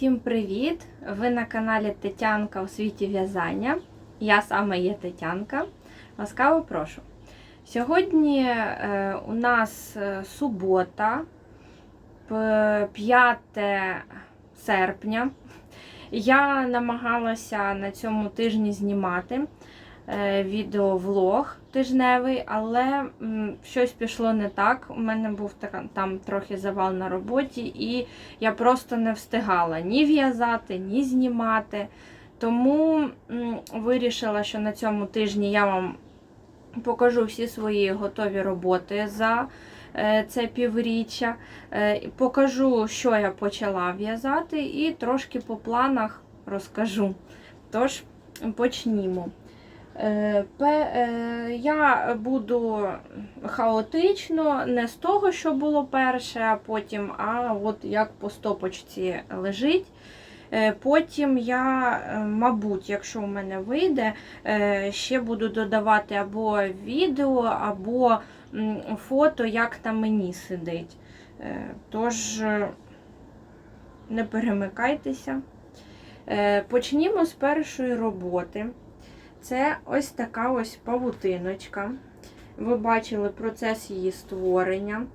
Усім привіт! Ви на каналі Тетянка у світі в'язання. Я саме є Тетянка. Ласкаво прошу. Сьогодні е, у нас е, субота, 5 серпня. Я намагалася на цьому тижні знімати е, відеовлог тижневий, але щось пішло не так. У мене був там трохи завал на роботі, і я просто не встигала ні в'язати, ні знімати. Тому вирішила, що на цьому тижні я вам покажу всі свої готові роботи за е, це півріччя. Е, Покажу, що я почала в'язати, і трошки по планах розкажу. Тож, почнімо. Е, е, Я буду хаотично, не з того, що було перше, а потім, а от як по стопочці лежить. Е, Потім я, мабуть, якщо в мене вийде, ще буду додавати або відео, або фото, як на мені сидить. Тож не перемикайтеся. Почнімо з першої роботи. Це ось така ось павутиночка. Ви бачили процес її створення.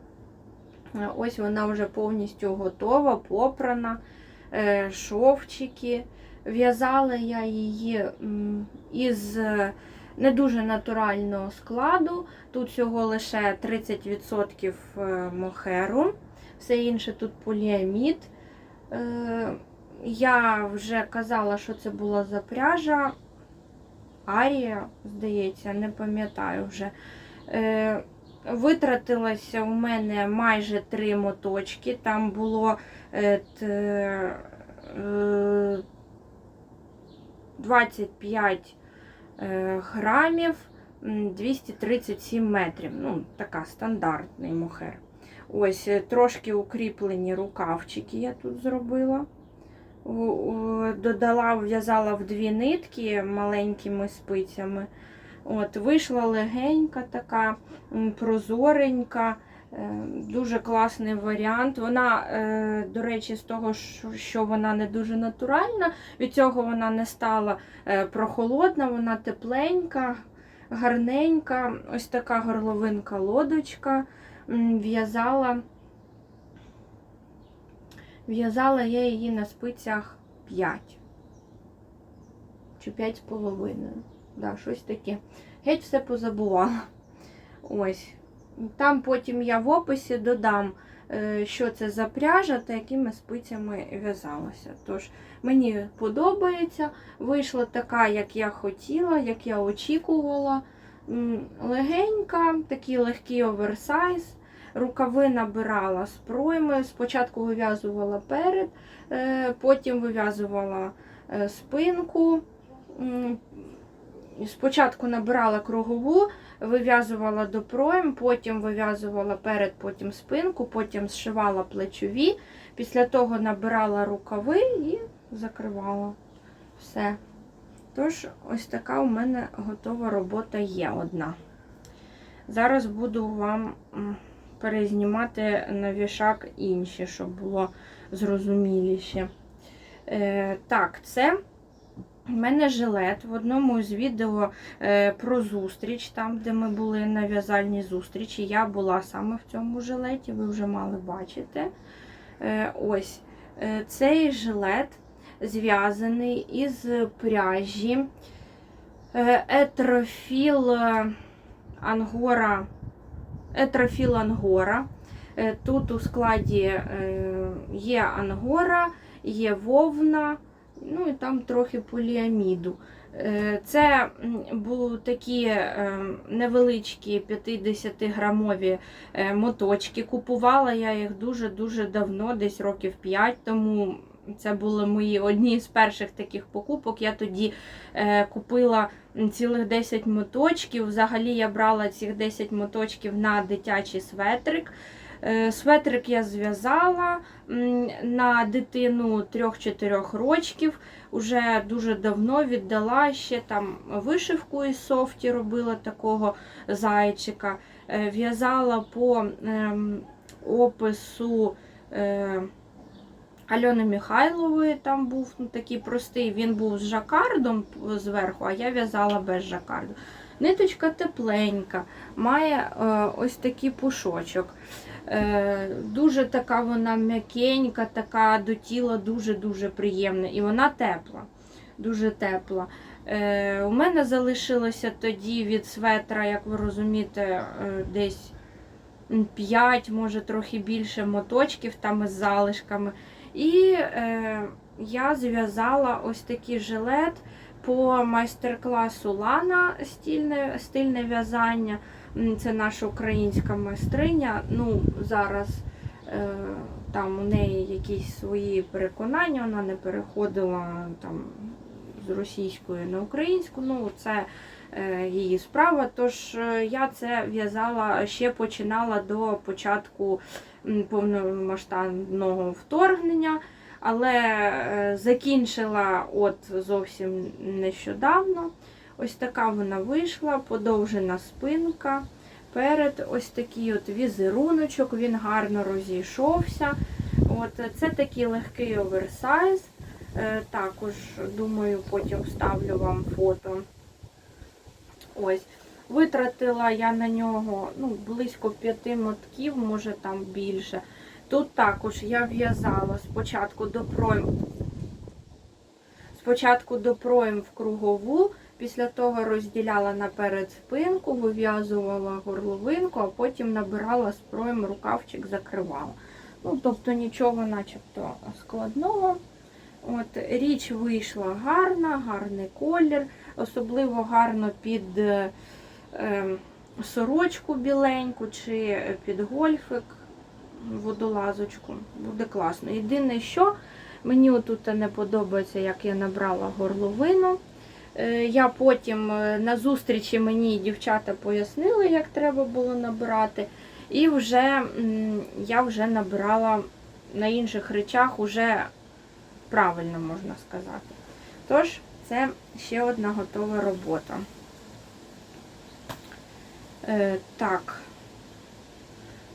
Ось вона вже повністю готова, попрана, е, шовчики. В'язала я її із е, не дуже натурального складу. Тут всього лише 30% е, мохеру, все інше тут поліамід. Я вже казала, що це була за пряжа. Арія, здається, не пам'ятаю вже. Е, Витратилося у мене майже три моточки. Там було е, т, е, 25 е, грамів, 237 метрів. Ну, така стандартний мохер. Ось е, трошки укріплені рукавчики я тут зробила. Додала, в'язала в дві нитки маленькими спицями. От, Вийшла легенька така, прозоренька, е, дуже класний варіант. Вона, е, до речі, з того, що- що вона не дуже натуральна, від цього вона не стала е, прохолодна, вона тепленька, гарненька. Ось така горловинка лодочка. В'язала. В'язала я її на спицях 5 чи 5 з половиною. Да, щось таке. Геть все позабувала. Ось. Там потім я в описі додам, е, що це за пряжа та якими спицями в'язалася. Тож, мені подобається. Вийшла така, як я хотіла, як я очікувала. Легенька, такий легкий оверсайз. Рукави набирала з пройми. Спочатку вив'язувала перед, е, потім вив'язувала е, спинку. Спочатку набирала кругову, вив'язувала до пройм, потім вив'язувала перед, потім спинку, потім зшивала плечові. Після того набирала рукави і закривала все. Тож, ось така у мене готова робота є одна. Зараз буду вам перезнімати на вішак інші, щоб було зрозуміліше. Е, так, це у мене жилет в одному з відео е, про зустріч, там, де ми були на в'язальній зустрічі. Я була саме в цьому жилеті, ви вже мали бачити. Е, ось е, цей жилет зв'язаний із пряжі етрофіл ангора. Етрофіл ангора. Е, Тут у складі е, є ангора, є вовна, ну і там трохи поліаміду. Е, Це були такі невеличкі 50-грамові е, моточки. Купувала я їх дуже-дуже давно, десь років 5 тому. Це були мої одні з перших таких покупок. Я тоді е, купила цілих 10 моточків. Взагалі я брала цих 10 моточків на дитячий светрик. Е, Светрик я зв'язала на дитину 3-4 рочків. Уже дуже давно віддала ще там вишивку із софті, робила такого зайчика. Е, В'язала по ем, опису е, Альони Михайлової там був ну, такий простий, він був з жакардом зверху, а я в'язала без жакарду. Ниточка тепленька, має е, ось такий пушочок. Е, дуже така вона м'якенька, така до тіла дуже-дуже приємна. І вона тепла, дуже тепла. Е, у мене залишилося тоді від светра, як ви розумієте, е, десь 5, може трохи більше моточків там із залишками. І е, я зв'язала ось такий жилет по майстер-класу Лана стильне, стильне в'язання. Це наша українська майстриня. Ну, зараз е, там у неї якісь свої переконання, вона не переходила там з російської на українську. Ну, це е, її справа. Тож е, я це в'язала, ще починала до початку повномасштабного вторгнення. Але е, закінчила от зовсім нещодавно. Ось така вона вийшла, подовжена спинка. Перед ось такий от візеруночок, він гарно розійшовся. От, Це такий легкий оверсайз. Е, Також, думаю, потім вставлю вам фото. Ось. Витратила я на нього ну, близько п'яти мотків, може там більше. Тут також я в'язала спочатку до пройм, спочатку до пройм в кругову, після того розділяла наперед спинку, вив'язувала горловинку, а потім набирала з пройм рукавчик, закривала. Ну, тобто нічого начебто складного. От, Річ вийшла гарна, гарний колір, особливо гарно під е, сорочку біленьку чи під гольфик водолазочку. Буде класно. Єдине, що мені отут не подобається, як я набрала горловину. Е, Я потім е, на зустрічі мені дівчата пояснили, як треба було набирати. І вже я вже набирала на інших речах уже правильно можна сказати. Тож, це ще одна готова робота. Е, так.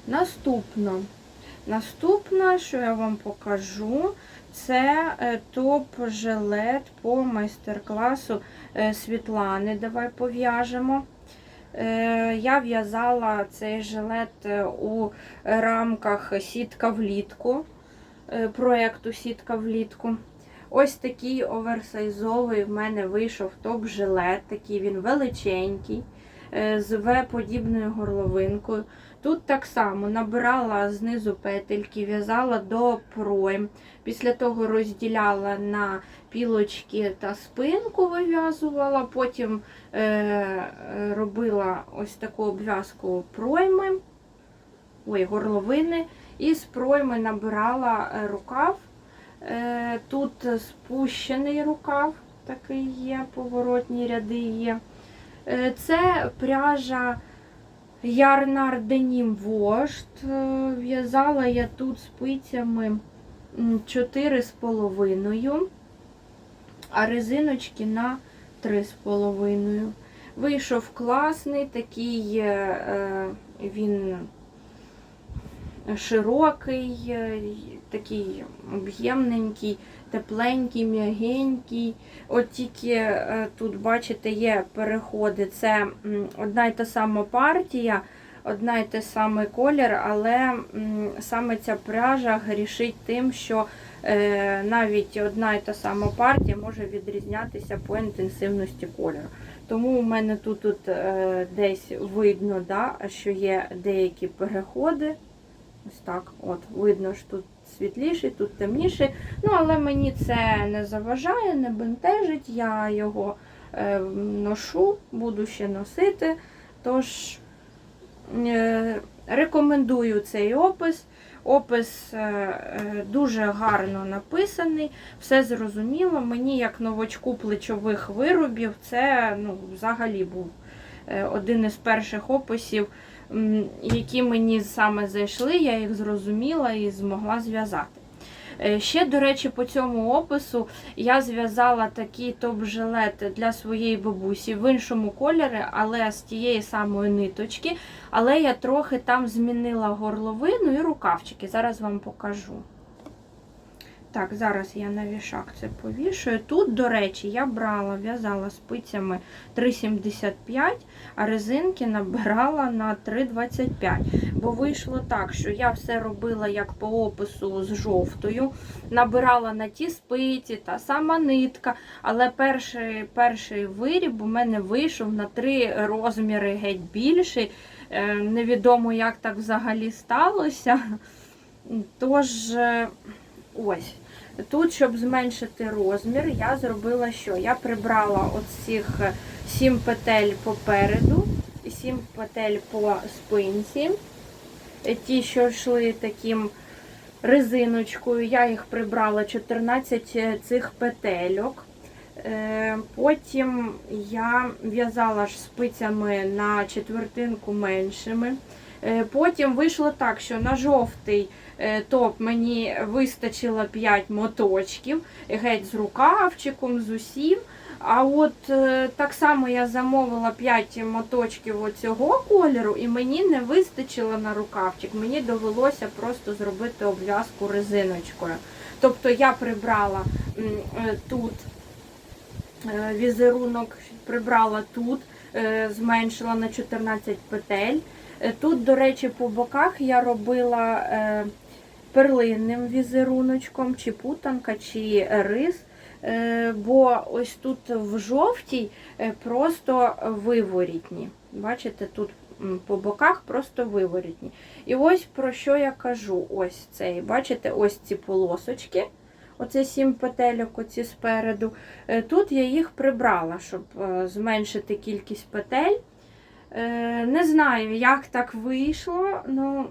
Наступно. Наступне, що я вам покажу, це е, топ-жилет по майстер-класу е, Світлани. Давай пов'яжемо. Я в'язала цей жилет у рамках сітка влітку, проєкту Сітка влітку. Ось такий оверсайзовий в мене вийшов топ-жилет, такий він величенький, з В-подібною горловинкою. Тут так само набирала знизу петельки, в'язала до пройм. Після того розділяла на пілочки та спинку, вив'язувала, потім е, е, робила ось таку обв'язку пройми, ой, горловини, і з пройми набирала е, рукав. Е, тут спущений рукав, такий є, поворотні ряди є. Е, це пряжа. Ярнар Денім Вожд. Е, В'язала я тут спицями 4,5, а резиночки на 3,5. Вийшов класний, такий е, він широкий, такий об'ємненький, тепленький, м'ягенький. От тільки е, тут, бачите, є переходи. Це одна й та сама партія, одна й те самий колір, але саме ця пряжа грішить тим, що е, навіть одна й та сама партія може відрізнятися по інтенсивності кольору. Тому у мене тут, тут е, десь видно, да, що є деякі переходи. Ось так, от, видно, що тут світліший, тут темніший. Ну, але мені це не заважає, не бентежить. Я його е, ношу, буду ще носити. Тож е, рекомендую цей опис. Опис е, е, дуже гарно написаний, все зрозуміло. Мені, як новачку плечових виробів, це ну, взагалі був один із перших описів, які мені саме зайшли, я їх зрозуміла і змогла зв'язати. Е, Ще, до речі, по цьому опису я зв'язала такий топ-жилет для своєї бабусі в іншому кольорі, але з тієї самої ниточки. Але я трохи там змінила горловину і рукавчики. Зараз вам покажу. Так, зараз я на вішак це повішую. Тут, до речі, я брала, в'язала спицями 3,75, а резинки набирала на 3,25. Бо вийшло так, що я все робила як по опису з жовтою, набирала на ті спиці, та сама нитка. Але перший, перший виріб у мене вийшов на три розміри геть більший. Е, Невідомо, як так взагалі сталося. Тож, е, ось. Тут, щоб зменшити розмір, я зробила що? Я прибрала оцих 7 петель попереду, 7 петель по спинці. Е, Ті, що йшли таким резиночкою, я їх прибрала 14 цих петельок. Е, Потім я в'язала ж спицями на четвертинку меншими. Е, Потім вийшло так, що на жовтий е, топ мені вистачило 5 моточків, геть з рукавчиком, з усім. А от е, так само я замовила 5 моточків оцього кольору, і мені не вистачило на рукавчик. Мені довелося просто зробити обв'язку резиночкою. Тобто я прибрала е, тут е, візерунок, прибрала тут, е, зменшила на 14 петель. Е, Тут, до речі, по боках я робила е, перлинним візеруночком, чи путанка, чи рис. Е, Бо ось тут в жовтій е, просто виворітні. Бачите, тут по боках просто виворітні. І ось про що я кажу. Ось цей, бачите, ось ці полосочки. Оце сім петельок, оці спереду. Е, Тут я їх прибрала, щоб зменшити кількість петель. Не знаю, як так вийшло. Ну,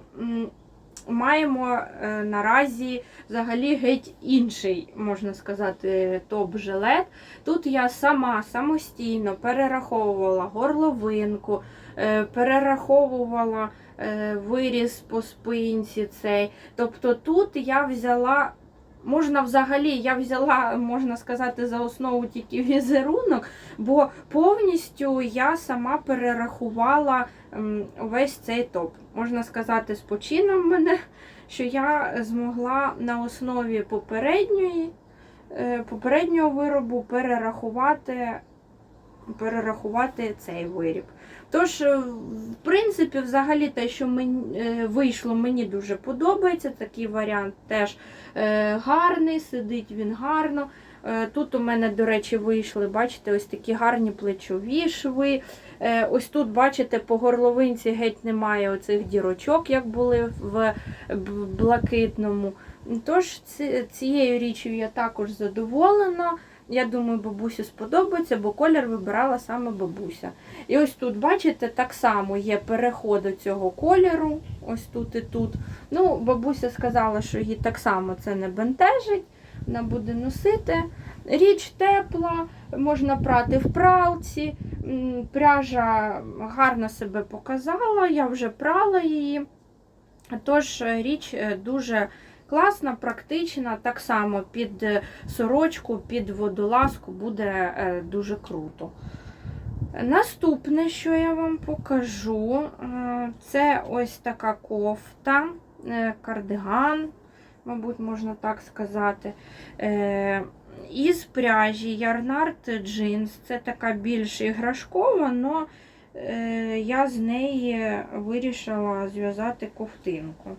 маємо е, наразі взагалі геть інший, можна сказати, топ-жилет. Тут я сама самостійно перераховувала горловинку, е, перераховувала е, виріз по спинці цей. Тобто тут я взяла. Можна взагалі, я взяла, можна сказати, за основу тільки візерунок, бо повністю я сама перерахувала весь цей топ. Можна сказати, з почином мене, що я змогла на основі попередньої, е, попереднього виробу перерахувати, перерахувати цей виріб. Тож, е, в принципі, взагалі те, що мені е, вийшло, мені дуже подобається. Такий варіант теж е, гарний, сидить він гарно. Тут у мене, до речі, вийшли, бачите, ось такі гарні плечові шви. Ось тут, бачите, по горловинці геть немає оцих дірочок, як були в блакитному. Тож ці- цією річчю я також задоволена. Я думаю, бабусі сподобається, бо колір вибирала саме бабуся. І ось тут, бачите, так само є переход до цього кольору, ось тут і тут. Ну, бабуся сказала, що їй так само це не бентежить, вона буде носити. Річ тепла, можна прати в пралці. Пряжа гарно себе показала, я вже прала її. Тож річ е, дуже класна, практична, так само під е, сорочку, під водолазку буде е, дуже круто. Наступне, що я вам покажу, е, це ось така кофта, кардиган, мабуть, можна так сказати. Із пряжі Ярнард джинс. Це така більш іграшкова, але я з неї вирішила зв'язати ковтинку.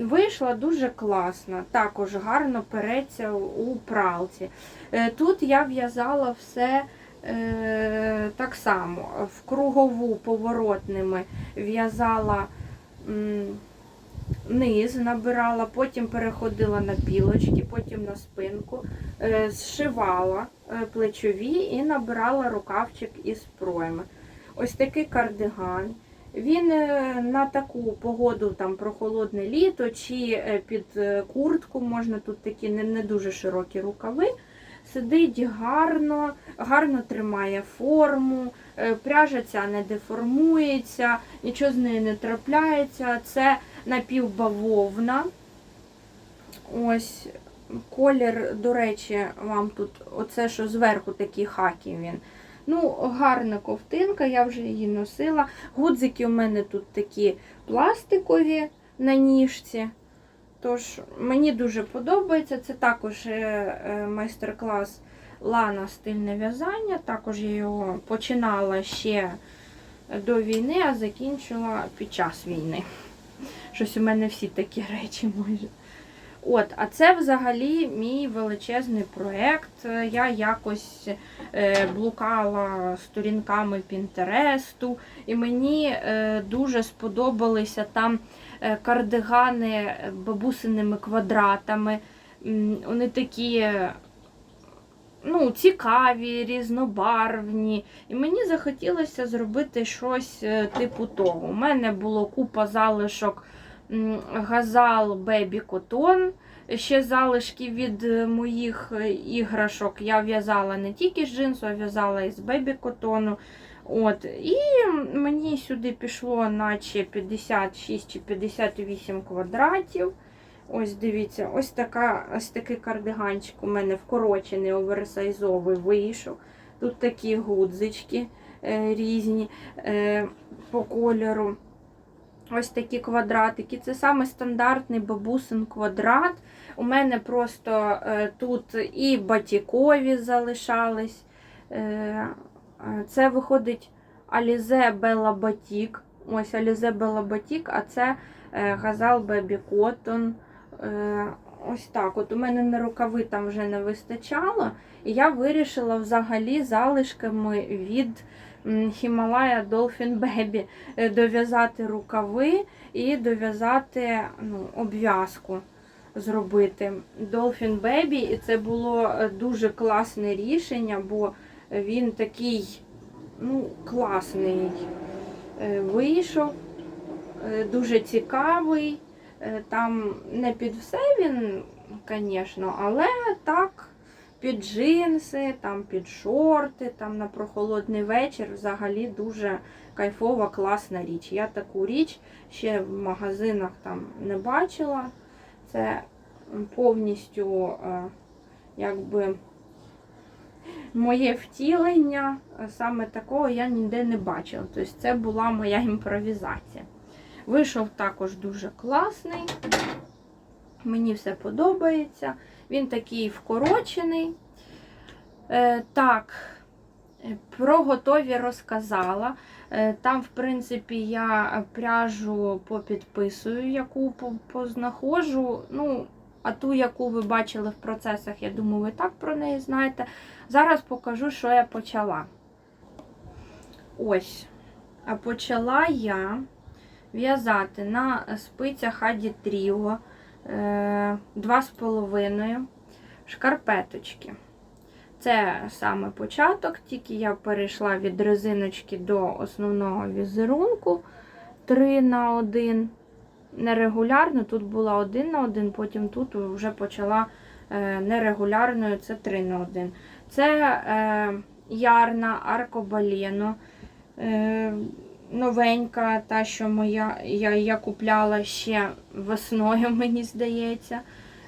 Вийшла дуже класно, також гарно переться у пралці. Е, Тут я в'язала все е, так само. В кругову поворотними в'язала низ, набирала, потім переходила на пілочки, потім на спинку, е, зшивала плечові і набирала рукавчик із пройми. Ось такий кардиган. Він е, на таку погоду, там прохолодне літо, чи е, під е, куртку можна тут такі не, не дуже широкі рукави. Сидить гарно, гарно тримає форму, пряжа не деформується, нічого з нею не трапляється. Це напівбавовна. Ось колір, до речі, вам тут, оце що зверху такий хакі він. Ну, гарна ковтинка, я вже її носила. Гудзики у мене тут такі пластикові на ніжці. Тож, мені дуже подобається. Це також е, е, майстер-клас Лана стильне в'язання. Також я його починала ще до війни, а закінчила під час війни. Щось у мене всі такі речі майже. От, а це взагалі мій величезний проєкт. Я якось е, блукала сторінками Пінтересту, і мені е, дуже сподобалися там е, кардигани бабусиними квадратами. Вони такі ну, цікаві, різнобарвні. І мені захотілося зробити щось е, типу того. У мене було купа залишок газал Бебі Котон. Ще залишки від е, моїх е, іграшок я в'язала не тільки з джинсу, а в'язала і з бебі котону. От. І мені сюди пішло наче 56 чи 58 квадратів. Ось дивіться, ось, така, ось такий кардиганчик у мене вкорочений, оверсайзовий вийшов. Тут такі гудзички е, різні е, по кольору. Ось такі квадратики. Це саме стандартний бабусин квадрат. У мене просто е, тут і батікові залишались. Е, е, це виходить Alize Bella Batik. Ось Alize Bella Batik, а це Газал Cotton. Е, ось так. От у мене на рукави там вже не вистачало. І я вирішила взагалі залишками від Himalaya Dolphin Baby е, дов'язати рукави і дов'язати ну, обв'язку зробити Dolphin Baby. І це було е, дуже класне рішення, бо він такий ну, класний е, вийшов, дуже цікавий. Там не під все він, звісно, але так, під джинси, там під шорти, там на прохолодний вечір взагалі дуже кайфова, класна річ. Я таку річ ще в магазинах там не бачила. Це повністю е, якби моє втілення, саме такого я ніде не бачила. Тобто це була моя імпровізація. Вийшов також дуже класний. Мені все подобається. Він такий вкорочений. Е, так, про готові розказала. Е, Там, в принципі, я пряжу попідписую, яку познаходжу. Ну, а ту, яку ви бачили в процесах, я думаю, ви так про неї знаєте. Зараз покажу, що я почала. Ось. А почала я в'язати на спицях Аді Тріо 2,5 шкарпеточки. Це саме початок, тільки я перейшла від резиночки до основного візерунку 3 на 1. Нерегулярно, тут була 1 на 1, потім тут вже почала е, нерегулярною, це 3 на 1. Це е, ярна аркобалено. Новенька, та, що моя, я, я купляла ще весною, мені здається.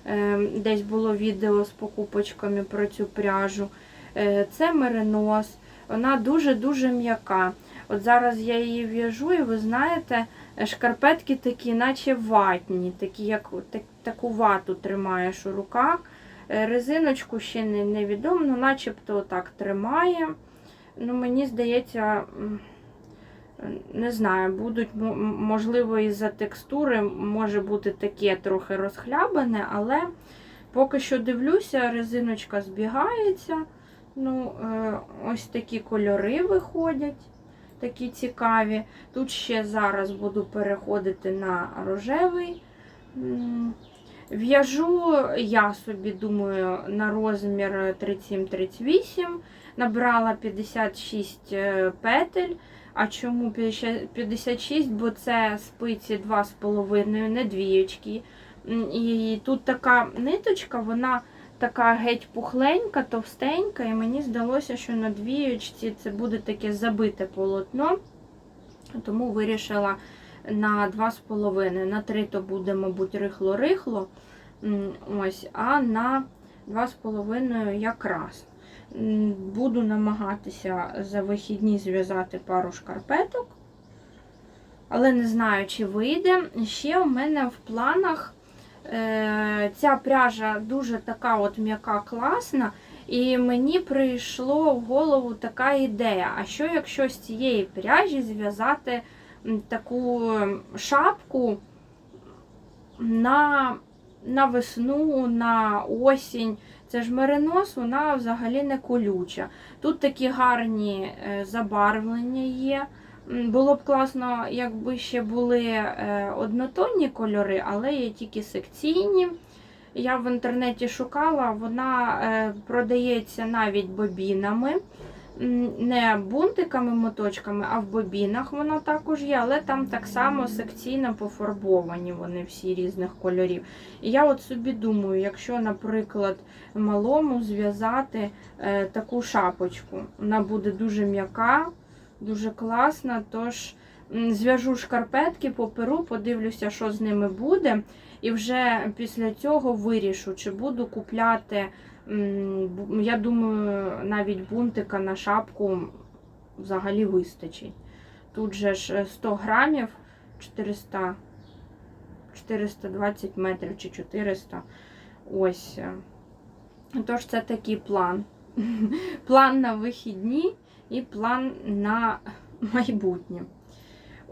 Е, Десь було відео з покупочками про цю пряжу. Е, Це меринос. Вона дуже-дуже м'яка. От зараз я її в'яжу, і ви знаєте, шкарпетки такі, наче ватні, такі, як так, таку вату тримаєш у руках. Е, Резиночку ще не, невідомо, ну, начебто так тримає. Ну, Мені здається, не знаю, будуть, можливо, із-за текстури може бути таке трохи розхлябане, але поки що дивлюся, резиночка збігається. Ну, е, ось такі кольори виходять, такі цікаві. Тут ще зараз буду переходити на рожевий. В'яжу я собі, думаю, на розмір 37-38. Набрала 56 е, петель. А чому 56? Бо це спиці 2,5, не двієчки. І тут така ниточка, вона така геть пухленька, товстенька, і мені здалося, що на двієчці це буде таке забите полотно. Тому вирішила на 2,5. На 3 то буде, мабуть, рихло-рихло. Ось, а на 2,5 якраз. Буду намагатися за вихідні зв'язати пару шкарпеток. Але не знаю, чи вийде. Ще у мене в планах Е, Ця пряжа дуже така от м'яка класна. І мені прийшло в голову така ідея: а що якщо з цієї пряжі зв'язати таку шапку на, на весну, на осінь? Це ж меринос, вона взагалі не колюча. Тут такі гарні е, забарвлення є. Було б класно, якби ще були е, однотонні кольори, але є тільки секційні. Я в інтернеті шукала, вона е, продається навіть бобінами. Не бунтиками, моточками, а в бобінах вона також є, але там так само секційно пофарбовані вони всі різних кольорів. І я от собі думаю, якщо, наприклад, малому зв'язати е, таку шапочку, вона буде дуже м'яка, дуже класна. Тож зв'яжу шкарпетки, поперу, подивлюся, що з ними буде. І вже після цього вирішу, чи буду купляти. Я думаю, навіть бунтика на шапку взагалі вистачить. Тут же ж 100 грамів 400, 420 метрів чи 400. Ось. е. Тож це такий план. План на вихідні і план на майбутнє.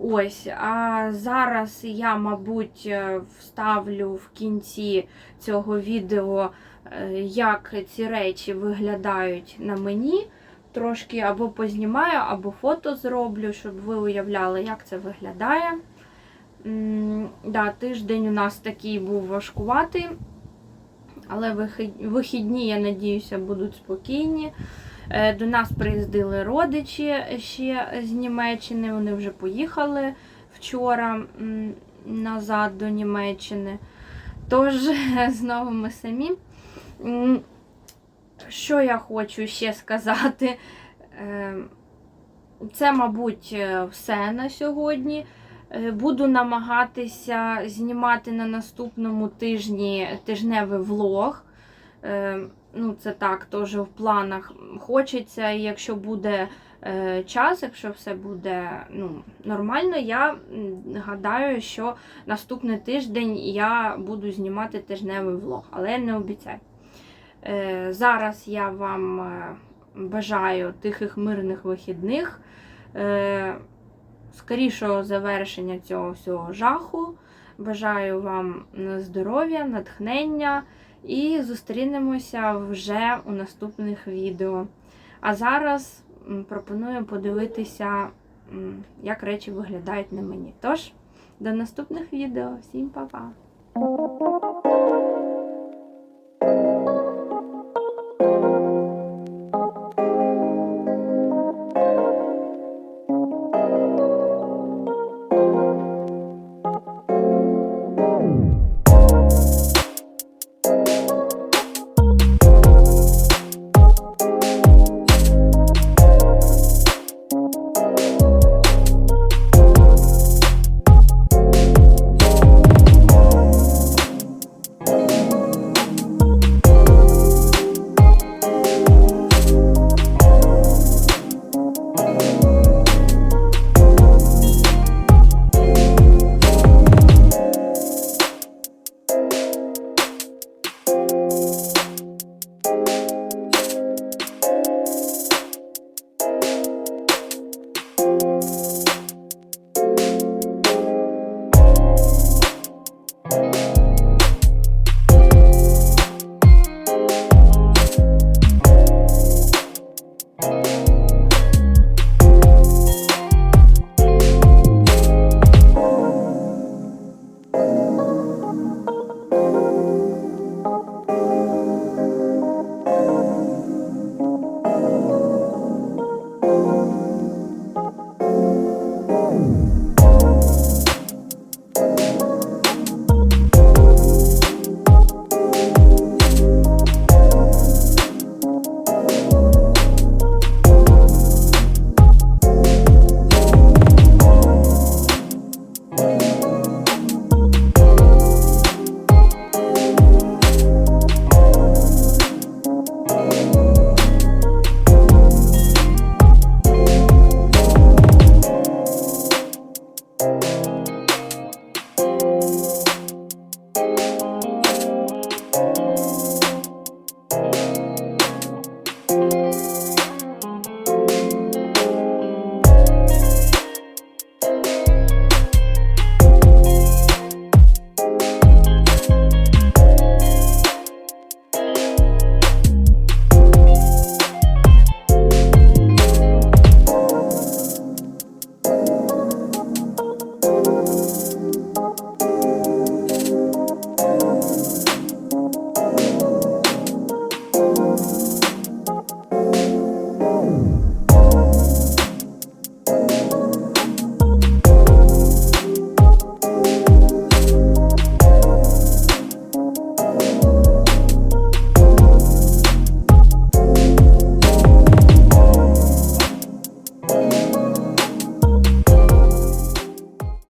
Ось, а зараз я, мабуть, е, вставлю в кінці цього відео, е, як ці речі виглядають на мені. Трошки або познімаю, або фото зроблю, щоб ви уявляли, як це виглядає. Да, тиждень у нас такий був важкуватий, але вихідні, я надіюся, будуть спокійні. Е, До нас приїздили родичі ще з Німеччини. Вони вже поїхали вчора назад до Німеччини. Тож, знову ми самі. Що я хочу ще сказати? Е, Це, мабуть, е, все на сьогодні. Буду намагатися знімати на наступному тижні тижневий влог. Е, Ну, це так, теж в планах хочеться, якщо буде е, час, якщо все буде ну, нормально, я гадаю, що наступний тиждень я буду знімати тижневий влог, але я не обіцяю. Е, зараз я вам е, бажаю тихих мирних вихідних, е, скорішого завершення цього всього жаху. Бажаю вам здоров'я, натхнення. І зустрінемося вже у наступних відео. А зараз пропоную подивитися, як речі виглядають на мені. Тож, до наступних відео. Всім па-па!